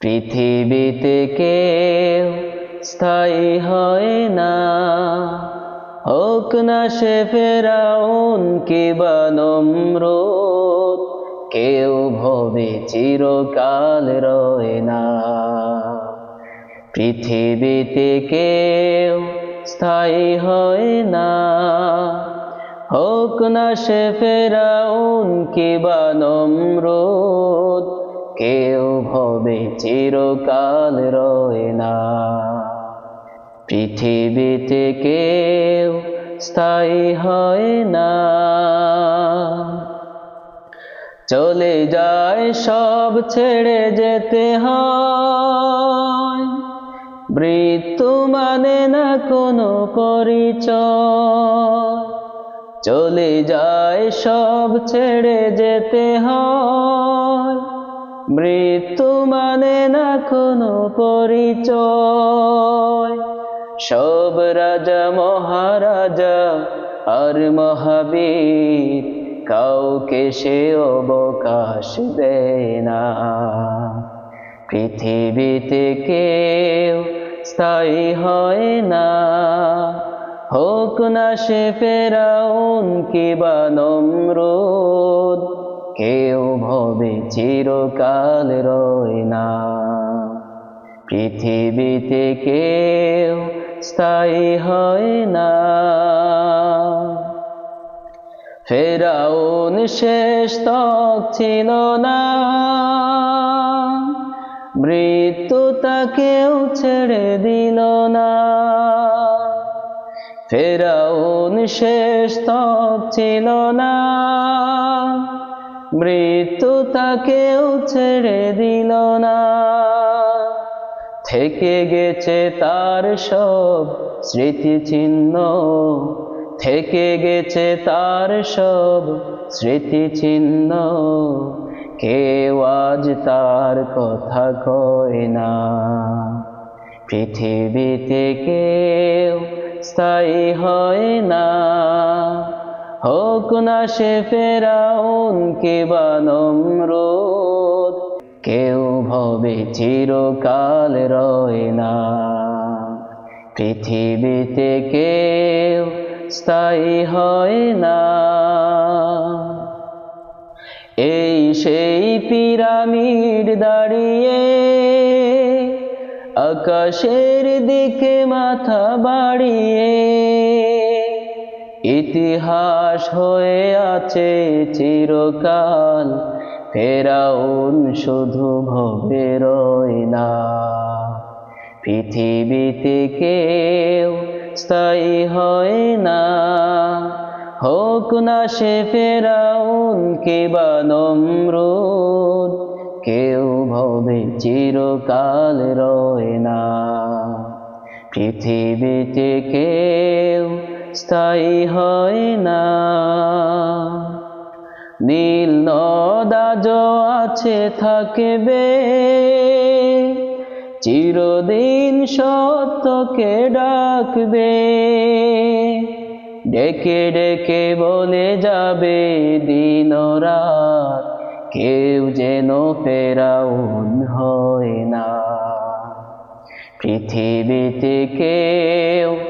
পৃথিবীতে কেউ স্থায়ী হয় না। হোক না সে ফেরাউন কিবা নম্রত কেউ ভবে চিরকাল রয় না। পৃথিবীতে কেউ স্থায়ী হয় না। হোক না সে ফেরাউন কিবা নম্রত কেউ ভবে চিরকাল রয় না। পৃথিবীতে কেউ স্থায়ী হয় না। চলে যায় সব ছেড়ে যেতে হয়। মৃত্যু মানে না কোনো পরিচয়। চলে যায় সব ছেড়ে যেতে হয়। মৃত্যু মানে না কোনো পরিচয়। সব রাজা, মহারাজা আর মহাবীর কাউকে সে অবকাশ দেয় না। পৃথিবীতে কেউ স্থায়ী হয় না। হোক না সে ফেরাউন কিবা নম্রদ, কেউ ভবে চিরকাল রয় না। পৃথিবীতে কেউ স্থায়ী হয় না। ফেরাউন শেষ তক ছিল না। মৃত্যু তাকেও ছেড়ে দিল না। ফেরাউন শেষ তক ছিল না। মৃত্যু তাকেও ছেড়ে দিল না। থেকে গেছে তার সব স্মৃতি চিহ্ন থেকে গেছে তার সব স্মৃতি চিহ্ন কেউ আজ তার কথা কয় না। পৃথিবীতে কেউ স্থায়ী হয় না। হোক না সে ফেরাউন কিবা নম্রত কেউ ভবে চিরকাল রয় না। পৃথিবীতে কেউ স্থায়ী হয় না। এই সেই পিরামিড দাঁড়িয়ে আকাশের দিকে মাথা বাড়িয়ে ইতিহাস হয়ে আছে চিরকাল। ফেরাউন শুধু ভবে রয় না। পৃথিবীতে কেউ স্থায়ী হয় না। হোক না সে ফেরাউন কে কিবা নম্রদ, কেউ ভবে চিরকাল রয় না। পৃথিবীতে কেউ স্থায়ী হয় না। নীল নদাজ আছে, থাকবে। চিরদিন সত্যকে ডাকবে। ডেকে ডেকে বলে যাবে, দিন রাত কেউ যেন ফেরাউন হয় না। পৃথিবীতে কেউ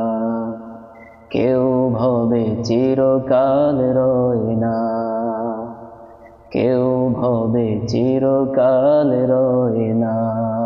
কেউ ভবে চিরকাল রয় না। কেউ ভবে চিরকাল রয় না।